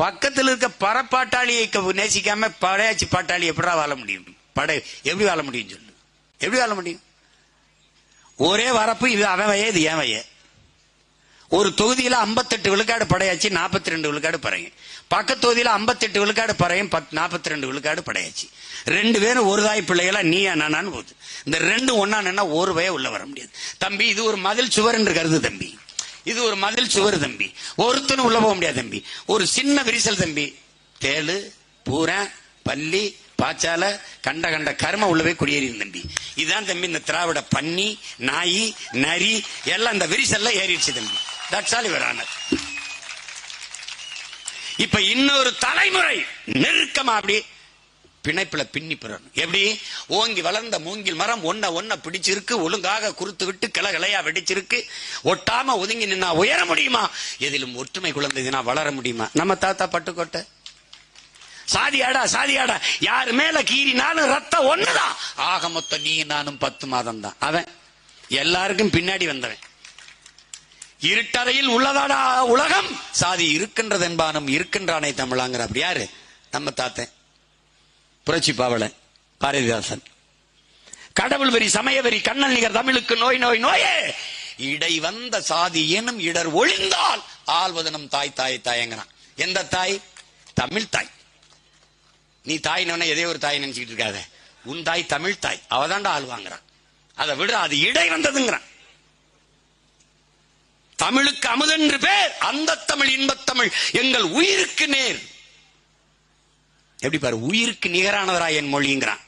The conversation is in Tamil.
பக்கத்தில் இருக்க பரப்பாட்டாளியை நேசிக்காம படையாச்சி பாட்டாளி எப்படா வாழ முடியும்? படை எப்படி வாழ முடியும் சொல்லு. எப்படி வாழ முடியும்? ஒரே வரப்பு இது அவன் வய இது என் வய ஒரு தொகுதியில் ஐம்பத்தெட்டு விழுக்காடு படையாச்சு 42 ரெண்டு விழுக்காடு பறையும். பக்கத்து தொகுதியில் ஐம்பத்தெட்டு விழுக்காடு பறையும் நாற்பத்தி ரெண்டு விழுக்காடு படையாச்சு. ரெண்டு பேரும் ஒரு தாய் பிள்ளைகளா நீ நானான்னு போகுது. இந்த ரெண்டு ஒன்னா ஒரு வய உள்ள வர முடியாது. தம்பி இது ஒரு மதில் சுவர் என்று கருது தம்பி. இது ஒரு மதில் சுவர் தம்பி. ஒருத்தனும் உள்ள போக முடியாது தம்பி. ஒரு சின்ன விரிசல் தம்பி. தேளு பூரா பள்ளி பாச்சால கண்ட கண்ட கர்ம உள்ளவே குடியேறி தம்பி. இதுதான் தம்பி இந்த திராவிட பன்னி நாய் நரி எல்லாம் இந்த விரிசல்ல ஏறிடுச்சு தம்பி. தட்ஸ் ஆல் யுவர் ஆனர் இப்ப இன்னொரு தலைமுறை நெருக்கமா அப்படி பிணைப்புல பின்னி பெறணும். எப்படி? ஓங்கி வளர்ந்த மூங்கில் மரம் ஒன்ன ஒன்ன பிடிச்சிருக்கு ஒழுங்காக குறுத்து விட்டு கிள கிளையா வெடிச்சிருக்கு. ஒட்டாம ஒதுங்கி நின்னா உயர முடியுமா? எதிலும் ஒற்றுமை குழந்தைனா வளர முடியுமா? நம்ம தாத்தா பட்டுக்கோட்டை. சாதியாடா சாதியாடா. யாரு மேல கீறினாலும் ரத்தம் ஒண்ணுதான். ஆக மொத்தம் நீ நானும் பத்து மாதம் தான் அவன் எல்லாருக்கும் பின்னாடி வந்தவன். இருட்டறையில் உள்ளதாடா உலகம். சாதி இருக்கின்றது என்பானும் இருக்கின்றானே தமிழாங்கிற அப்படி யாரு? நம்ம தாத்தன். புரட்சி பாவலன் பாரதிதாசன் கடவுள் வரி சமய வரி கண்ணல் நிகர் தமிழுக்கு நோய் நோய் நோயே! இடை வந்த சாதி எனும் இடர் ஒழிந்தால் ஆள்வது தாய் தாய் தாயங்கிறான். எந்த தாய்? தமிழ் தாய். நீ தாய் எதே ஒரு தாய் நினைச்சுக்கிட்டு இருக்காத. உன் தாய் தமிழ் தாய். அவதான்டா ஆள் வாங்குறான். அதை விட அது இடை வந்ததுங்கிறான். தமிழுக்கு அமுதென்று பேர் அந்த தமிழ் இன்பத்தமிழ் எங்கள் உயிருக்கு நேர். எப்படி பாரு? உயிருக்கு நிகரானவரா என் மொழிங்கிறான்.